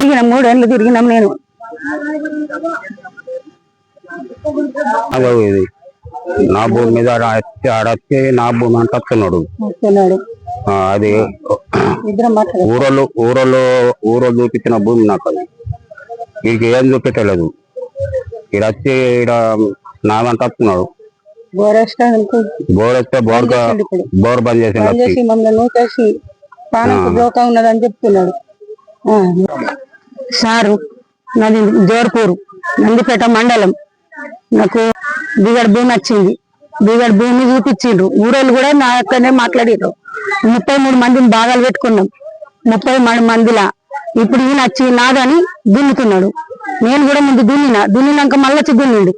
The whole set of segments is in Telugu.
తిరిగిన మూడేళ్ళు తిరిగినాం నేను. అదో ఇది నా భూమి మీద ఆడొచ్చి నా భూమి అంత వస్తున్నాడు. అది ఊరోళ్ళు ఊరోళ్ళు ఊరోళ్ళు చూపించిన భూమి నాకు అది. వీడికి ఏం చూపించలేదు. ఈడ వచ్చి ఈడ నాదంట వస్తున్నాడు. బోర్ వస్తే బోర్. బోర్ బంద్ చేసి నూకేసి ఉన్నదని చెప్తున్నాడు. సారు నాది జోర్పూర్ నందిపేట మండలం. నాకు దిగడ భూమి వచ్చింది దిగడ భూమి చూపించిండ్రు. ఊరోళ్ళు కూడా నా అక్కడనే మాట్లాడిర్రు. ముప్పై మూడు మందిని భాగాలు పెట్టుకున్నాం. ముప్పై మూడు మందిలా. ఇప్పుడు ఈయన వచ్చి నాదని దున్నుతున్నాడు. నేను కూడా ముందు దున్నిన. దున్నినాక మళ్ళీ వచ్చి దున్నిండు.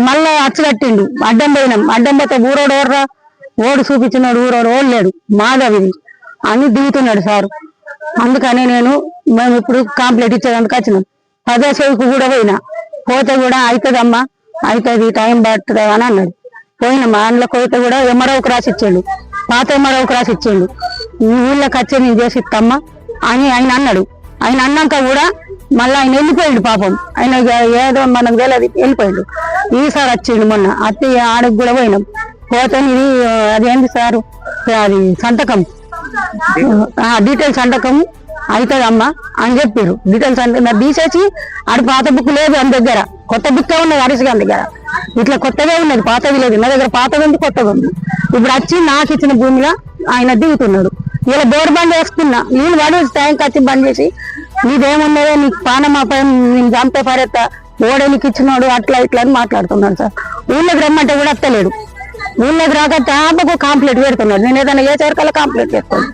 మళ్ళా అచ్చగట్టిండు అడ్డం పోయినాం. అడ్డం పోతే ఊరోడు ఓర్రా ఓడు చూపించినాడు ఊరోడు ఓడలేడు మాధవిది అని దిగుతున్నాడు సారు. అందుకని నేను మేము ఇప్పుడు కాంప్లీట్ ఇచ్చేదానికి వచ్చినాం. పదో సేవకు కూడా పోయినా. పోతే కూడా అవుతుందమ్మా. అవుతుంది టైం పడుతుంది అని అన్నాడు. పోయినామా అందులో పోతే కూడా ఎమరావుకు రాసి ఇచ్చాడు పాత ఎమరావుకు రాసి ఇచ్చిండు ఈ ఊళ్ళోకి వచ్చి నేను చేసి ఇస్తామ్మా అని ఆయన అన్నాడు. ఆయన అన్నాక కూడా మళ్ళీ ఆయన వెళ్ళిపోయాడు పాపం. ఆయన ఏదో మనకు తెలియదు వెళ్ళిపోయాడు. ఈసారి వచ్చిండు మొన్న. అత్తయ్య ఆడకు కూడా పోయినాం. పోతే ఇది అదేంటి సారు? అది సంతకం. డీటెయిల్ డీటెయిల్స్ సంతకం అవుతుందమ్మా అని చెప్పారు డీటెయిల్స్ అంటే నాకు తీసేసి ఆడ పాత బుక్ లేదు అని దగ్గర. కొత్త బుక్ ఉన్నది హరీష్ గారి. దగ్గర ఇట్లా కొత్తగా ఉన్నది పాతది లేదు. నా దగ్గర పాతది ఉంది కొత్తది ఉంది? ఇప్పుడు వచ్చి నాకు ఇచ్చిన భూమిలో ఆయన దిగుతున్నాడు. ఇలా బోర్ బంద్ వేసుకున్నా నేను పడేసి టైంకి వచ్చి బంద్ చేసి నీదేమున్నదో? నీకు పానమాపై నేను చంపే పరేత ఓడే నీకు ఇచ్చినాడు అట్లా ఇట్లా అని మాట్లాడుతున్నాడు సార్. ఊళ్ళోకి రమ్మంటే కూడా వస్తలేడు ఊళ్ళోకి రాక తాపకు కాంప్లీట్ పెడుతున్నాడు. నేను ఏదైనా ఏ చరకాల కాంప్లీట్ చేస్తాను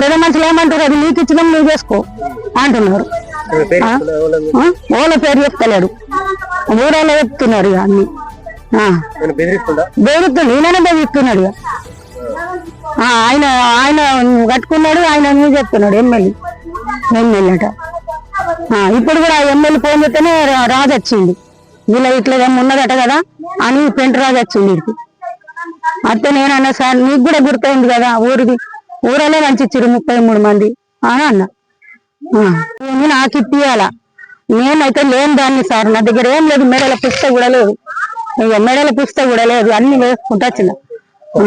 పెద్ద మనుషులు ఏమంటారు? అది నీకు ఇచ్చినాం నువ్వు చేసుకో అంటున్నారు? ఓల పేరు చెప్తలేడు ఊరలో చెప్తున్నారు ఇక అన్ని. బెదిరిస్తుండు. ఈయననే బెదిరిస్తున్నాడు ఆయన ఆయన కట్టుకున్నాడు ఆయన నువ్వు చెప్తున్నాడు ఎమ్మెల్యే. ఎమ్మెల్యే అట. ఆ, ఇప్పుడు కూడా ఎమ్మెల్యే ఫోన్ చేస్తేనే రా- రాజు వచ్చింది వీళ్ళ ఇట్లా ఏమో ఉన్నదట కదా? అని పెంట రాజు వచ్చింది వీడికి అత్తే నేను అన్నా సార్ నీకు కూడా గుర్తయింది కదా ఊరిది? ఊరలో మంచిచ్చారు ముప్పై మూడు మంది అని అన్నా. నాకు ఇప్పియాల? నేనైతే లేని దాన్ని సార్. నా దగ్గర ఏం లేదు. మెడల పుస్తక కూడా లేదు ఇక మెడల పుస్తక కూడా లేదు అన్ని వేసుకుంటా వచ్చిన. ఆ.